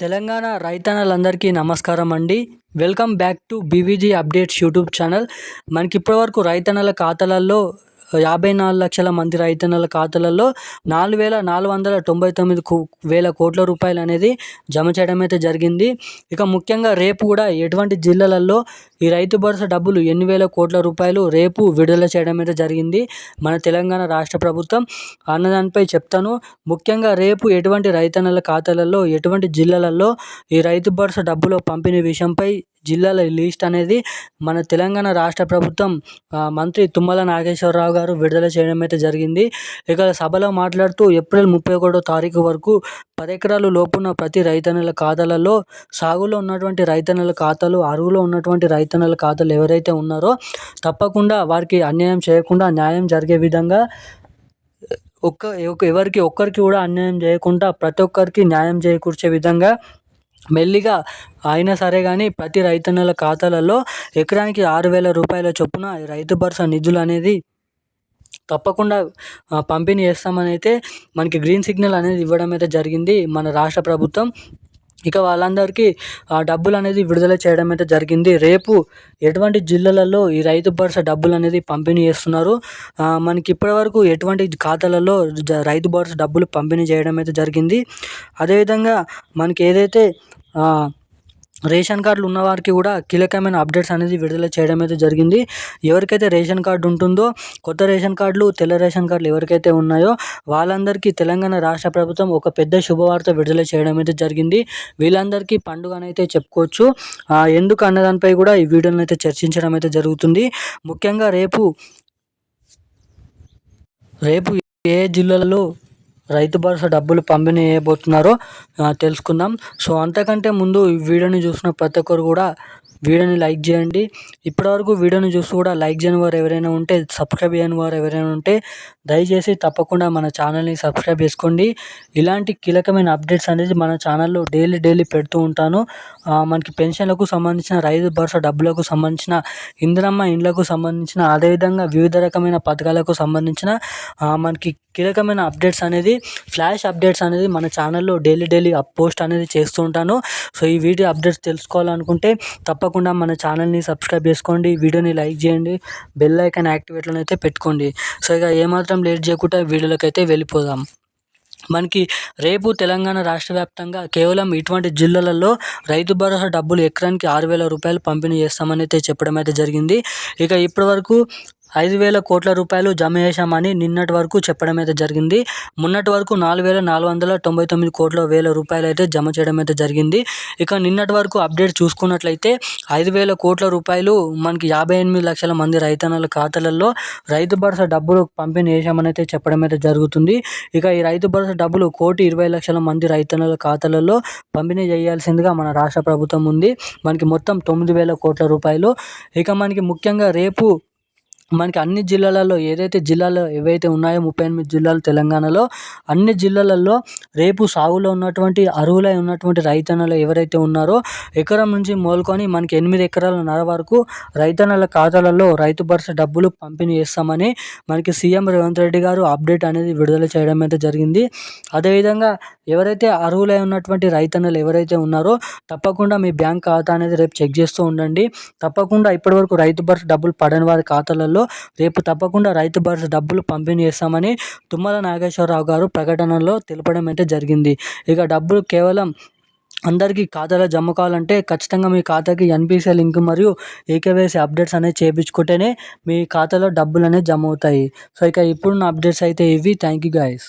తెలంగాణ రైతన్నలందరికీ నమస్కారం అండి welcome back to BVG updates YouTube channel. మనకి ఇప్పటివరకు రైతన్నల ఖాతాలలో యాభై నాలుగు లక్షల మంది రైతన్నల ఖాతాలలో నాలుగు వేల నాలుగు వందల తొంభై తొమ్మిది వేల కోట్ల రూపాయలు అనేది జమ చేయడం అయితే జరిగింది. ఇక ముఖ్యంగా రేపు కూడా ఎటువంటి జిల్లాలలో ఈ రైతు భరోసా డబ్బులు ఎన్ని వేల కోట్ల రూపాయలు రేపు విడుదల చేయడం అయితే జరిగింది. మన తెలంగాణ రాష్ట్ర ప్రభుత్వం అన్నదానిపై చెప్తాను. ముఖ్యంగా రేపు ఎటువంటి రైతన్నల ఖాతాలలో ఎటువంటి జిల్లాలలో ఈ రైతు భరోసా డబ్బులు పంపిణీ విషయంపై జిల్లాల లిస్ట్ అనేది మన తెలంగాణ రాష్ట్ర ప్రభుత్వం మంత్రి తుమ్మల నాగేశ్వరరావు గారు విడుదల చేయడం అయితే జరిగింది. ఇక సభలో మాట్లాడుతూ ఏప్రిల్ ముప్పై ఒకటో తారీఖు వరకు పది ఎకరాలు లోపున్న ప్రతి రైతన్నల ఖాతాలలో సాగులో ఉన్నటువంటి రైతన్నల ఖాతాలు అరువులో ఉన్నటువంటి రైతు రైతన్నల ఖాతాలు ఎవరైతే ఉన్నారో తప్పకుండా వారికి అన్యాయం చేయకుండా న్యాయం జరిగే విధంగా ఒక్క ఎవరికి ఒక్కరికి కూడా అన్యాయం చేయకుండా ప్రతి ఒక్కరికి న్యాయం చేకూర్చే విధంగా మెల్లిగా అయినా సరే కానీ ప్రతి రైతన్నల ఖాతాలలో ఎకరానికి ఆరు వేల రూపాయల చొప్పున రైతు భరోసా నిధులు అనేది తప్పకుండా పంపిణీ చేస్తామని అయితే మనకి గ్రీన్ సిగ్నల్ అనేది ఇవ్వడం అయితే జరిగింది మన రాష్ట్ర ప్రభుత్వం. ఇక వాళ్ళందరికీ ఆ డబ్బులు అనేది విడుదల చేయడం అయితే జరిగింది. రేపు ఎటువంటి జిల్లాలలో ఈ రైతు భరోసా డబ్బులు అనేది పంపిణీ చేస్తున్నారు. మనకి ఇప్పటివరకు ఎటువంటి ఖాతాలలో రైతు భరోసా డబ్బులు పంపిణీ చేయడం అయితే జరిగింది. అదేవిధంగా మనకి ఏదైతే రేషన్ కార్డులు ఉన్నవారికి కూడా కీలకమైన అప్డేట్స్ అనేది విడుదల చేయడం అయితే జరిగింది. ఎవరికైతే రేషన్ కార్డు ఉంటుందో కొత్త రేషన్ కార్డులు తెల్ల రేషన్ కార్డులు ఎవరికైతే ఉన్నాయో వాళ్ళందరికీ తెలంగాణ రాష్ట్ర ప్రభుత్వం ఒక పెద్ద శుభవార్త విడుదల చేయడం అయితే జరిగింది. వీళ్ళందరికీ పండుగ అయితే చెప్పుకోవచ్చు. ఎందుకు అన్నదానిపై కూడా ఈ వీడియోని అయితే చర్చించడం అయితే జరుగుతుంది. ముఖ్యంగా రేపు రేపు ఏ జిల్లాలో రైతు భరోసా డబ్బులు పంపిణీ చేయబోతున్నారో తెలుసుకుందాం. సో అంతకంటే ముందు ఈ వీడియోని చూసిన ప్రతి ఒక్కరు కూడా వీడియోని లైక్ చేయండి. ఇప్పటివరకు వీడియోని చూసి కూడా లైక్ చేయని వారు ఎవరైనా ఉంటే సబ్స్క్రైబ్ చేయని వారు ఎవరైనా ఉంటే దయచేసి తప్పకుండా మన ఛానల్ని సబ్స్క్రైబ్ చేసుకోండి. ఇలాంటి కీలకమైన అప్డేట్స్ అనేది మన ఛానల్లో డైలీ డైలీ పెడుతూ ఉంటాను. మనకి పెన్షన్లకు సంబంధించిన రైతు భరోసా డబ్బులకు సంబంధించిన ఇందిరమ్మ ఇండ్లకు సంబంధించిన అదేవిధంగా వివిధ రకమైన పథకాలకు సంబంధించిన మనకి కీలకమైన అప్డేట్స్ అనేది ఫ్లాష్ అప్డేట్స్ అనేది మన ఛానల్లో డైలీ డైలీ పోస్ట్ అనేది చేస్తూ ఉంటాను. సో ఈ వీడియో అప్డేట్స్ తెలుసుకోవాలనుకుంటే తప్పకుండా మన ఛానల్ని సబ్స్క్రైబ్ చేసుకోండి. వీడియోని లైక్ చేయండి. బెల్ ఐకాన్ యాక్టివేట్లో అయితే పెట్టుకోండి. సో ఇక ఏమాత్రం లేట్ చేయకుండా వీడియోలోకి అయితే వెళ్ళిపోదాం. మనకి రేపు తెలంగాణ రాష్ట్ర వ్యాప్తంగా కేవలం ఇటువంటి జిల్లాలలో రైతు భరోసా డబ్బులు ఎకరానికి ఆరు వేల రూపాయలు పంపిణీ చేస్తామని అయితే చెప్పడం అయితే జరిగింది. ఇక ఇప్పటివరకు ఐదు వేల కోట్ల రూపాయలు జమ చేశామని నిన్నటి వరకు చెప్పడం అయితే జరిగింది. మొన్నటి వరకు నాలుగు వేల నాలుగు వందల తొంభై తొమ్మిది కోట్ల వేల రూపాయలు అయితే జమ చేయడం అయితే జరిగింది. ఇక నిన్నటి వరకు అప్డేట్ చూసుకున్నట్లయితే ఐదు వేల కోట్ల రూపాయలు మనకి యాభై ఎనిమిది లక్షల మంది రైతన్నల ఖాతాలలో రైతు భరోసా డబ్బులు పంపిణీ చేశామని అయితే చెప్పడం అయితే జరుగుతుంది. ఇక ఈ రైతు భరోసా డబ్బులు కోటి ఇరవై లక్షల మంది రైతన్నల ఖాతాలలో పంపిణీ చేయాల్సిందిగా మన రాష్ట్ర ప్రభుత్వం ఉంది. మనకి మొత్తం తొమ్మిది వేల కోట్ల రూపాయలు. ఇక మనకి ముఖ్యంగా రేపు మనకి అన్ని జిల్లాలలో ఏదైతే జిల్లాలో ఏవైతే ఉన్నాయో ముప్పై ఎనిమిది జిల్లాలు తెలంగాణలో అన్ని జిల్లాలలో రేపు సాగులో ఉన్నటువంటి అరువులై ఉన్నటువంటి రైతన్నలు ఎవరైతే ఉన్నారో ఎకరం నుంచి మొదలుకొని మనకి ఎనిమిది ఎకరాల నర వరకు రైతన్నల ఖాతాలలో రైతు భరోసా డబ్బులు పంపిణీ చేస్తామని మనకి సీఎం రేవంత్ రెడ్డి గారు అప్డేట్ అనేది విడుదల చేయడం అయితే జరిగింది. అదేవిధంగా ఎవరైతే అర్హులై ఉన్నటువంటి రైతన్నలు ఎవరైతే ఉన్నారో తప్పకుండా మీ బ్యాంక్ ఖాతా అనేది రేపు చెక్ చేస్తూ ఉండండి. తప్పకుండా ఇప్పటివరకు రైతు భరోసా డబ్బులు పడని వారి ఖాతాలలో విషయంలో రేపు తప్పకుండా రైతు భరోసా డబ్బులు పంపిణీ చేస్తామని తుమ్మల నాగేశ్వరరావు గారు ప్రకటనలో తెలపడం అయితే జరిగింది. ఇక డబ్బులు కేవలం అందరికీ ఖాతాలో జమ కావాలంటే ఖచ్చితంగా మీ ఖాతాకి ఎన్పిసిఐ లింక్ మరియు ఏకేవైసీ అప్డేట్స్ అనేవి చేయించుకుంటేనే మీ ఖాతాలో డబ్బులు అనేవి జమ అవుతాయి. సో ఇక ఇప్పుడున్న అప్డేట్స్ అయితే ఇవి. Thank you guys